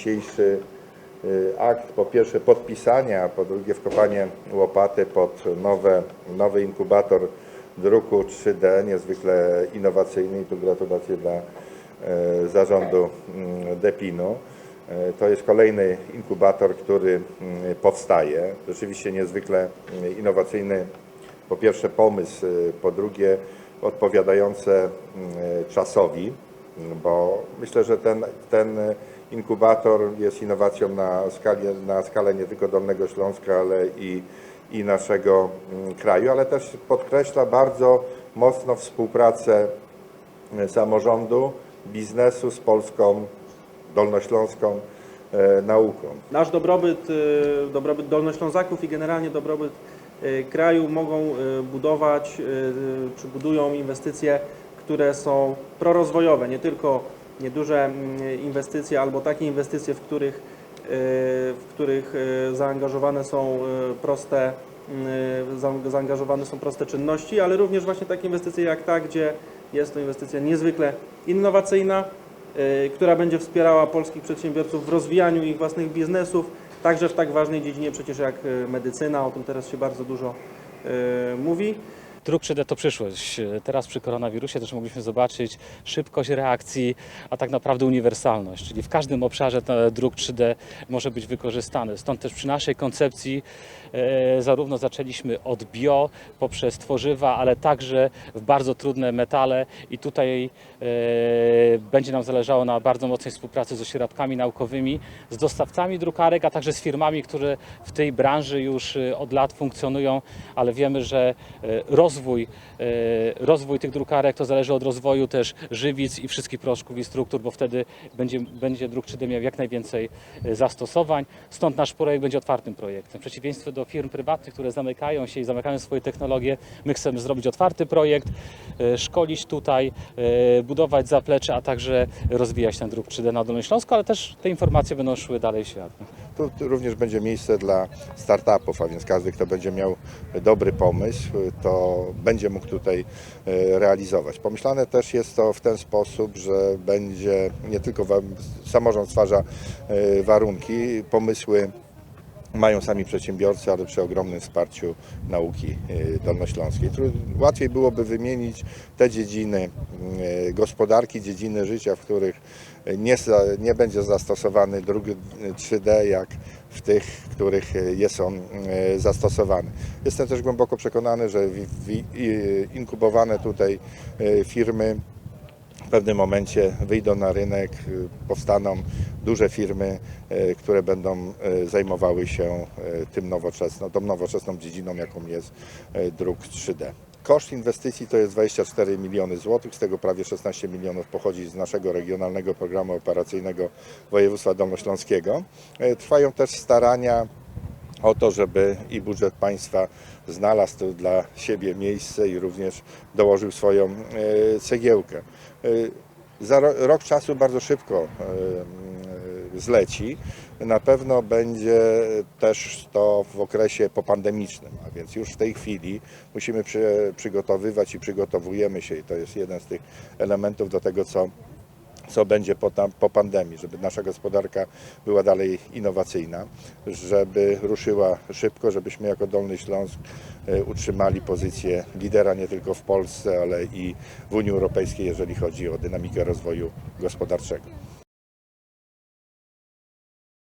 dzisiejszy y, akt, po pierwsze podpisania, a po drugie wkopanie łopaty pod nowe, nowy inkubator druku 3D, niezwykle innowacyjny i tu gratulacje dla e, zarządu mm, Depinu. To jest kolejny inkubator, który powstaje. Rzeczywiście niezwykle innowacyjny, po pierwsze pomysł, y, po drugie odpowiadające czasowi, bo myślę, że ten, ten inkubator jest innowacją na, skali, na skalę nie tylko Dolnego Śląska, ale i, i naszego mm, kraju, ale też podkreśla bardzo mocno współpracę y, samorządu, biznesu z Polską, dolnośląską e, nauką. Nasz dobrobyt, y, dobrobyt Dolnoślązaków i generalnie dobrobyt y, kraju mogą budować, czy budują inwestycje, które są prorozwojowe, nie tylko nieduże mm, inwestycje albo takie inwestycje, w których, y, w których y, zaangażowane są y, proste za- zaangażowane są proste czynności, ale również właśnie takie inwestycje jak ta, gdzie jest to inwestycja niezwykle innowacyjna, która będzie wspierała polskich przedsiębiorców w rozwijaniu ich własnych biznesów, także w tak ważnej dziedzinie przecież jak medycyna, o tym teraz się bardzo dużo mówi. Druk 3D to przyszłość. Teraz przy koronawirusie też mogliśmy zobaczyć szybkość reakcji, a tak naprawdę uniwersalność, czyli w każdym obszarze druk 3D może być wykorzystany. Stąd też przy naszej koncepcji e, zarówno zaczęliśmy od bio poprzez tworzywa, ale także w bardzo trudne metale i tutaj e, będzie nam zależało na bardzo mocnej współpracy z ośrodkami naukowymi, z dostawcami drukarek, a także z firmami, które w tej branży już e, od lat funkcjonują, ale wiemy, że e, rozwój, e, rozwój tych drukarek to zależy od rozwoju też żywic i wszystkich proszków i struktur, bo wtedy będzie, będzie druk 3D miał jak najwięcej e, zastosowań. Stąd nasz projekt będzie otwartym projektem. W przeciwieństwie do firm prywatnych, które zamykają się i zamykają swoje technologie, my chcemy zrobić otwarty projekt, e, szkolić tutaj, budować zaplecze, a także rozwijać ten druk 3D na Dolnym Śląsku, ale też te informacje będą szły dalej w świat. Tu również będzie miejsce dla startupów, a więc każdy, kto będzie miał dobry pomysł, to będzie mógł tutaj e, realizować. Pomyślane też jest to w ten sposób, że będzie nie tylko samorząd stwarza e, warunki, pomysły mają sami przedsiębiorcy, ale przy ogromnym wsparciu nauki e, dolnośląskiej. Łatwiej byłoby wymienić te dziedziny e, gospodarki, dziedziny życia, w których nie, nie będzie zastosowany druk 3D, jak w tych, których jest on zastosowany. Jestem też głęboko przekonany, że inkubowane tutaj firmy w pewnym momencie wyjdą na rynek, y, powstaną duże firmy, y, które będą y, zajmowały się tym nowoczesną, tą nowoczesną dziedziną, jaką jest druk 3D. Koszt inwestycji to jest 24 miliony złotych, z tego prawie 16 milionów pochodzi z naszego regionalnego programu operacyjnego województwa dolnośląskiego. Trwają też starania o to, żeby i budżet państwa znalazł dla siebie miejsce i również dołożył swoją e, cegiełkę. E, Za ro- rok czasu bardzo szybko e, zleci. Na pewno będzie też to w okresie popandemicznym, a więc już w tej chwili musimy przy, przygotowywać i przygotowujemy się i to jest jeden z tych elementów do tego, co co będzie po, tam, po pandemii, żeby nasza gospodarka była dalej innowacyjna, żeby ruszyła szybko, żebyśmy jako Dolny Śląsk e, utrzymali pozycję lidera nie tylko w Polsce, ale i w Unii Europejskiej, jeżeli chodzi o dynamikę rozwoju gospodarczego.